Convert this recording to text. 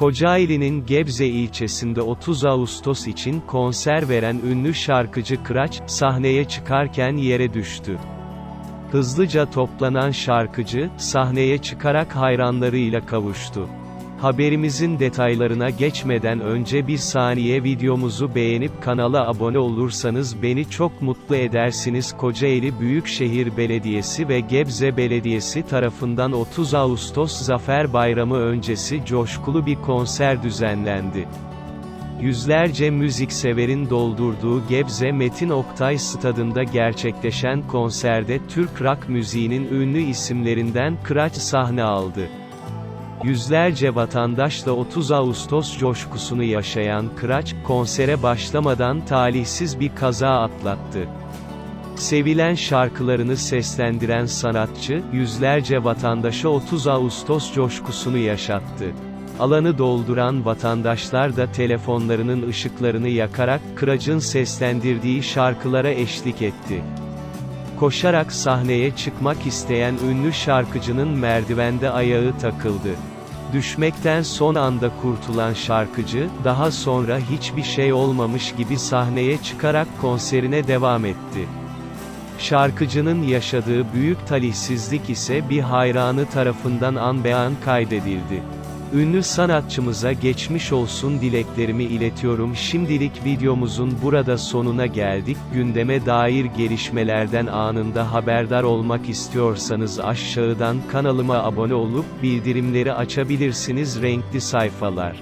Kocaeli'nin Gebze ilçesinde 30 Ağustos için konser veren ünlü şarkıcı Kıraç, sahneye çıkarken yere düştü. Hızlıca toplanan şarkıcı, sahneye çıkarak hayranlarıyla kavuştu. Haberimizin detaylarına geçmeden önce bir saniye videomuzu beğenip kanala abone olursanız beni çok mutlu edersiniz. Kocaeli Büyükşehir Belediyesi ve Gebze Belediyesi tarafından 30 Ağustos Zafer Bayramı öncesi coşkulu bir konser düzenlendi. Yüzlerce müzikseverin doldurduğu Gebze Metin Oktay Stadında gerçekleşen konserde Türk rock müziğinin ünlü isimlerinden Kıraç sahne aldı. Yüzlerce vatandaşla 30 Ağustos coşkusunu yaşayan Kıraç, konsere başlamadan talihsiz bir kaza atlattı. Sevilen şarkılarını seslendiren sanatçı, yüzlerce vatandaşa 30 Ağustos coşkusunu yaşattı. Alanı dolduran vatandaşlar da telefonlarının ışıklarını yakarak, Kıraç'ın seslendirdiği şarkılara eşlik etti. Koşarak sahneye çıkmak isteyen ünlü şarkıcının merdivende ayağı takıldı. Düşmekten son anda kurtulan şarkıcı, daha sonra hiçbir şey olmamış gibi sahneye çıkarak konserine devam etti. Şarkıcının yaşadığı büyük talihsizlik ise bir hayranı tarafından an be an kaydedildi. Ünlü sanatçımıza geçmiş olsun dileklerimi iletiyorum. Şimdilik videomuzun burada sonuna geldik. Gündeme dair gelişmelerden anında haberdar olmak istiyorsanız aşağıdan kanalıma abone olup bildirimleri açabilirsiniz. Renkli sayfalar